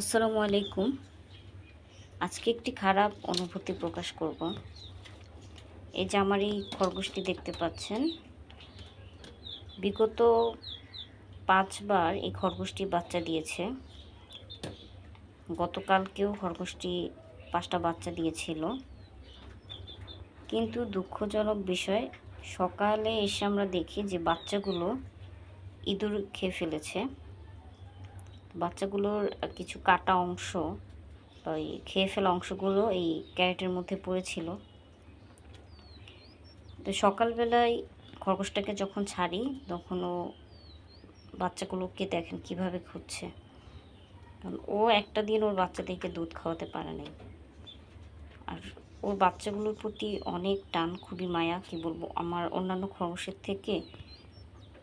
আসসালামু আলাইকুম। আজকে একটি খারাপ অনুভূতি প্রকাশ করব। এই যে আমার এই খরগোশটি দেখতে পাচ্ছেন, বিগত পাঁচবার এই খরগোশটি বাচ্চা দিয়েছে। গতকালকেও খরগোশটি পাঁচটা বাচ্চা দিয়েছিল। কিন্তু দুঃখজনক বিষয়, সকালে এসে আমরা দেখি যে বাচ্চাগুলো ইঁদুর খেয়ে ফেলেছে। বাচ্চাগুলোর কিছু কাটা অংশ ওই খেয়ে ফেলা অংশগুলো এই ক্যারেটের মধ্যে পড়েছিল। তো সকালবেলায় খরগোশটাকে যখন ছাড়ি, তখন ও বাচ্চাগুলোকে দেখেন কীভাবে খুঁজছে। কারণ ও একটা দিন ওর বাচ্চাদেরকে দুধ খাওয়াতে পারে নাই। আর ওর বাচ্চাগুলোর প্রতি অনেক টান, খুবই মায়া, কি বলব, আমার অন্যান্য খরগোশের থেকে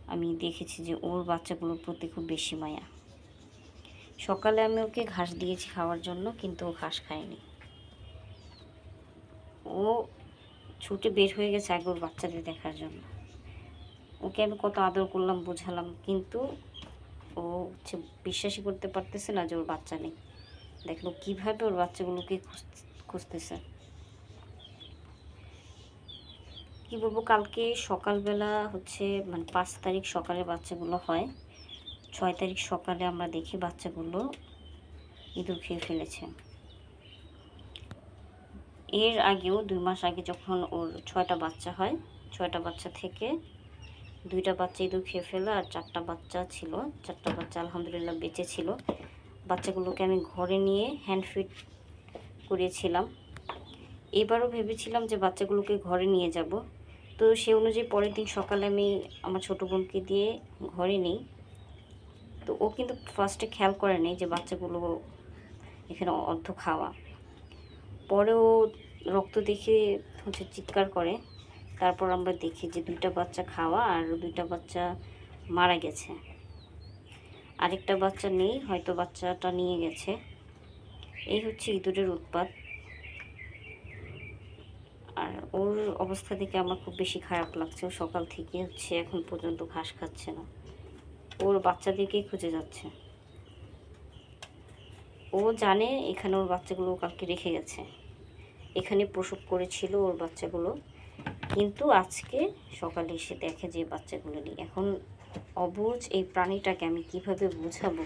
আমি দেখেছি যে ওর বাচ্চাগুলোর প্রতি খুব বেশি মায়া। সকালে আমি ওকে ঘাস দিয়েছি খাওয়ার জন্য, কিন্তু ও ঘাস খায়নি। ও ছুটে বের হয়ে গেছে আগে ওর বাচ্চাদের দেখার জন্য। ওকে আমি কত আদর করলাম, বোঝালাম, কিন্তু ও হচ্ছে বিশ্বাসই করতে পারতেছে না যে ওর বাচ্চা নেই। দেখল কীভাবে ওর বাচ্চাগুলোকে খুঁজ- খুঁজতেছে। কি বলব, কালকে সকালবেলা হচ্ছে মানে পাঁচ তারিখ সকালে বাচ্চাগুলো হয়। ছয় তারিখ সকালে আমরা দেখি বাচ্চাগুলো ইঁদুর খেয়ে ফেলেছে। এর আগেও দুই মাস আগে যখন ওর ছয়টা বাচ্চা হয়, ছয়টা বাচ্চা থেকে দুইটা বাচ্চা ইঁদুর খেয়ে ফেলে আর চারটা বাচ্চা ছিল, চারটা বাচ্চা আলহামদুলিল্লাহ বেঁচে ছিল। বাচ্চাগুলোকে আমি ঘরে নিয়ে হ্যান্ড ফিট করিয়েছিলাম এবারও ভেবেছিলাম যে বাচ্চাগুলোকে ঘরে নিয়ে যাব। তো সে অনুযায়ী পরের দিন সকালে আমি আমার ছোটো বোনকে দিয়ে ঘরে নিই। তো ও কিন্তু ফার্স্টে খেয়াল করে নেই যে বাচ্চাগুলো এখানে অর্ধ খাওয়া। পরে ও রক্ত দেখে হচ্ছে চিৎকার করে। তারপর আমরা দেখি যে দুইটা বাচ্চা খাওয়া আর দুইটা বাচ্চা মারা গেছে। আরেকটা বাচ্চা নেই, হয়তো বাচ্চাটা নিয়ে গেছে। এই হচ্ছে ইঁদুরের উৎপাত। আর ওর অবস্থা দেখে আমার খুব বেশি খারাপ লাগছে। সকাল থেকে হচ্ছে এখন পর্যন্ত ঘাস খাচ্ছে না। ওর বাচ্চাদেরকেই খুঁজে যাচ্ছে। ও জানে এখানে ওর বাচ্চাগুলো কালকে রেখে গেছে। এখানে প্রসব করেছিল ওর বাচ্চাগুলো। কিন্তু আজকে সকালে এসে দেখে যে বাচ্চাগুলো নেই। এখন অবুঝ এই প্রাণীটাকে আমি কীভাবে বোঝাবো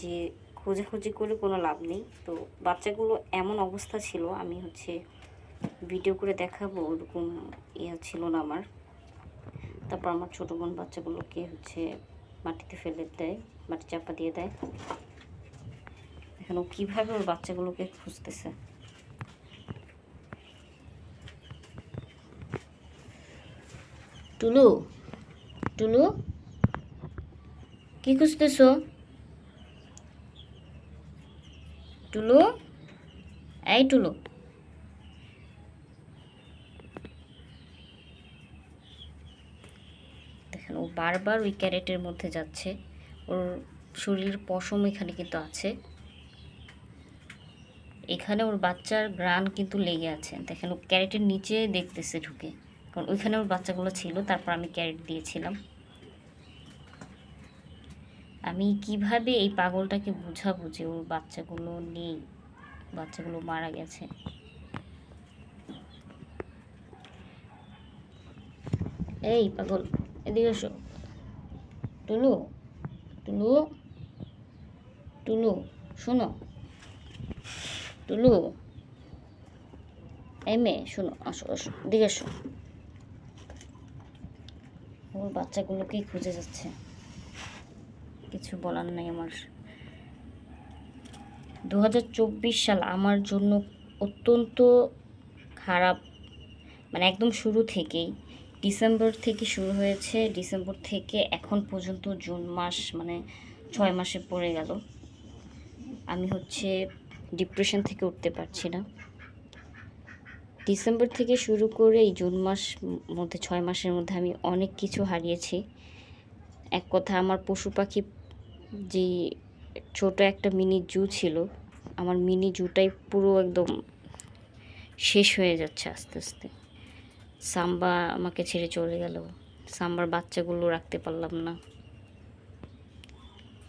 যে খোঁজাখুঁজি করে কোনো লাভ নেই। তো বাচ্চাগুলো এমন অবস্থা ছিল, আমি হচ্ছে ভিডিও করে দেখাবো, ওরকম ইয়ে ছিল না আমার। তারপর আমার ছোটো বোন বাচ্চাগুলোকে হচ্ছে মাটিতে ফেলে দেয় মাটি চাপা দিয়ে দেয়। এখন ও কীভাবে ওর বাচ্চাগুলোকে খুঁজতেছে? টুলু টুলু কি খুঁজতেছো? টুলু এই টুলু দেখেন ও বারবার ওই ক্যারেটের মধ্যে যাচ্ছে। ওর শরীরের পশম এখানে কিন্তু আছে। এখানে ওর বাচ্চার গ্রান কিন্তু লেগে আছে। দেখেন, ও ক্যারেটের নিচে দেখতেছে ঢুকে। কারণ ওইখানে ওর বাচ্চাগুলো ছিল, তারপর আমি ক্যারেট দিয়েছিলাম। আমি কীভাবে এই পাগলটাকে বুঝাবো যে ওর বাচ্চাগুলো নেই? বাচ্চাগুলো মারা গেছে। এই পাগল। এদিকে এসো। টুলু টুলু টুলু, শোনো। টুলু, এই মেয়ে, শোনো, আসো আসো, এদিকে এসো। ওর বাচ্চাগুলোকেই খুঁজে যাচ্ছে? কিছু বলার নাই আমার। দু হাজার চব্বিশ সাল আমার জন্য অত্যন্ত খারাপ মানে একদম শুরু থেকেই ডিসেম্বর থেকে শুরু হয়েছে। ডিসেম্বর থেকে এখন পর্যন্ত জুন মাস মানে ছয় মাসে পড়ে গেল। আমি হচ্ছে ডিপ্রেশন থেকে উঠতে পারছি না। ডিসেম্বর থেকে শুরু করে এই জুন মাস মধ্যে, ছয় মাসের মধ্যে আমি অনেক কিছু হারিয়েছি। এক কথা, আমার পশু পাখি যে ছোট একটা মিনি জু ছিল, আমার মিনি জুটাই পুরো একদম শেষ হয়ে যাচ্ছে আস্তে আস্তে। সাম্বা আমাকে ছেড়ে চলে গেল। সাম্বার বাচ্চাগুলো রাখতে পারলাম না।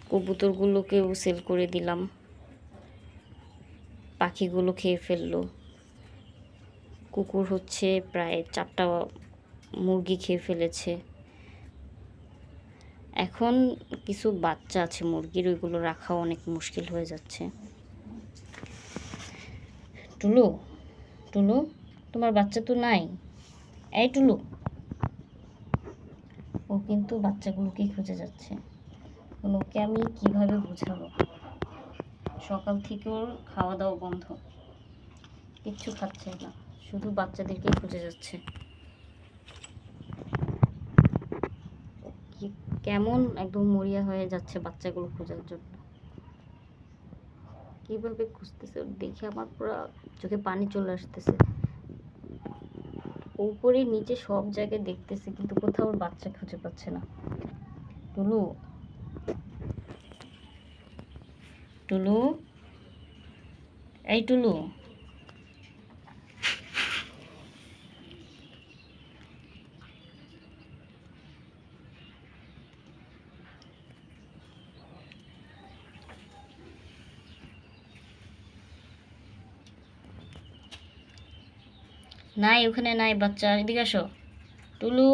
কবুতরগুলোকেও সেল করে দিলাম। পাখিগুলো খেয়ে ফেলল। কুকুর হচ্ছে প্রায় চারটা মুরগি খেয়ে ফেলেছে। এখন কিছু বাচ্চা আছে, মুরগির ওইগুলো রাখাও অনেক মুশকিল হয়ে যাচ্ছে। টুলু টুলু, তোমার বাচ্চা তো নাই? এই টুলু। ও কিন্তু বাচ্চাগুলোকেই খুঁজে যাচ্ছে। ওকে আমি কীভাবে বোঝাবো? সকাল থেকে ওর খাওয়া দাওয়া বন্ধ। কিচ্ছু খাচ্ছে না। শুধু বাচ্চাদেরকেই খুঁজে যাচ্ছে। কেমন একদম মরিয়া হয়ে যাচ্ছে বাচ্চাগুলো খোঁজার জন্য। কীভাবে খুঁজতেছে দেখে আমার পুরো চোখে পানি চলে আসতেছে। উপরে নিচে সব জায়গায় দেখতেছে, কিন্তু কোথাও ওর বাচ্চা খুঁজে পাচ্ছে না। টুলু? টুলু? এই টুলু? নাই, ওখানে নাই, বাচ্চা, এদিকে আসো। টুলু।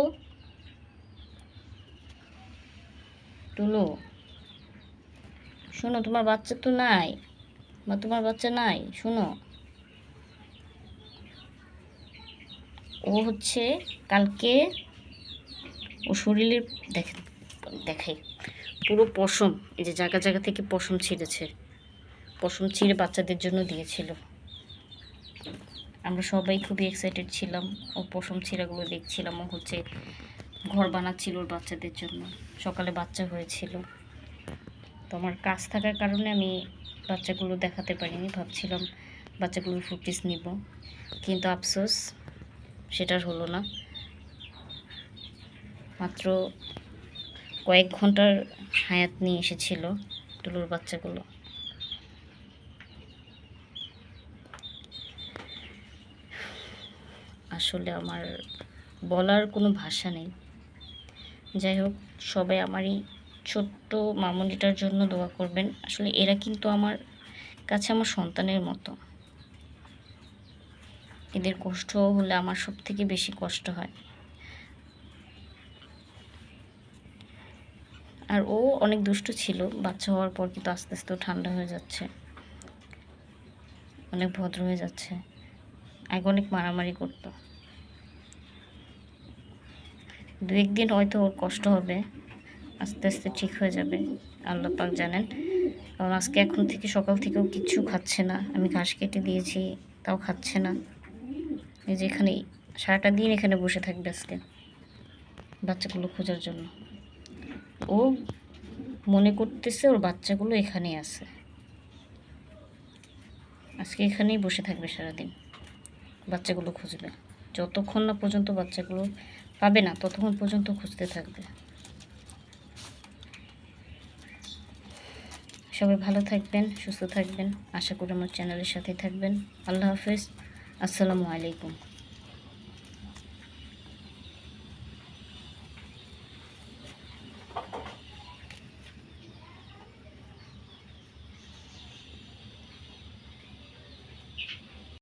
টুলু। শোনো, তোমার বাচ্চা তো নাই, বা তোমার বাচ্চা নাই, শোনো। ও হচ্ছে কালকে ও শরীরের দেখেন দেখাই পুরো পশম, এই যে জায়গা জায়গা থেকে পশম ছিঁড়েছে। পশম ছিঁড়ে বাচ্চাদের জন্য দিয়েছিল। আমরা সবাই খুবই এক্সাইটেড ছিলাম। ও পশম ছিঁড়াগুলো দেখছিলাম, ও হচ্ছে ঘর বানাচ্ছিল ওর বাচ্চাদের জন্য। সকালে বাচ্চা হয়েছিল। তো আমার কাজ থাকার কারণে আমি বাচ্চাগুলো দেখাতে পারিনি, ভাবছিলাম বাচ্চাগুলোর ফুটেজ নিব। কিন্তু আফসোস, সেটার হলো না। মাত্র কয়েক ঘণ্টার হায়াত নিয়ে এসেছিল টুলুর বাচ্চাগুলো। আসলে আমার বলার কোনো ভাষা নেই। যাই হোক, সবাই আমার এই ছোট্ট মামুনিটার জন্য দোয়া করবেন। আসলে এরা কিন্তু আমার কাছে আমার সন্তানের মতো। এদের কষ্ট হলে আমার সব থেকে বেশি কষ্ট হয়। আর ও অনেক দুষ্টু ছিল, বাচ্চা হওয়ার পর কিন্তু আস্তে আস্তে ঠান্ডা হয়ে যাচ্ছে। অনেক ভদ্র হয়ে যাচ্ছে। আগে অনেক মারামারি করতো। দু একদিন হয়তো ওর কষ্ট হবে। আস্তে আস্তে ঠিক হয়ে যাবে, আল্লাহ পাক জানেন। কারণ আজকে এখন থেকে সকাল থেকেও কিচ্ছু খাচ্ছে না। আমি ঘাস কেটে দিয়েছি, তাও খাচ্ছে না। এই যে এখানে, সারাটা দিন এখানে বসে থাকবে আজকে বাচ্চাগুলো খোঁজার জন্য। ও মনে করতেছে ওর বাচ্চাগুলো এখানেই আছে। আজকে এখানেই বসে থাকবে সারাদিন বাচ্চাগুলো খুঁজবে। যতক্ষণ না পর্যন্ত বাচ্চাগুলো পাবে না, ততক্ষণ পর্যন্ত খুঁজতে থাকবে। সবাই ভালো থাকবেন, সুস্থ থাকবেন। আশা করি আমার চ্যানেলের সাথে থাকবেন। আল্লাহ হাফেজ। আসসালামু আলাইকুম।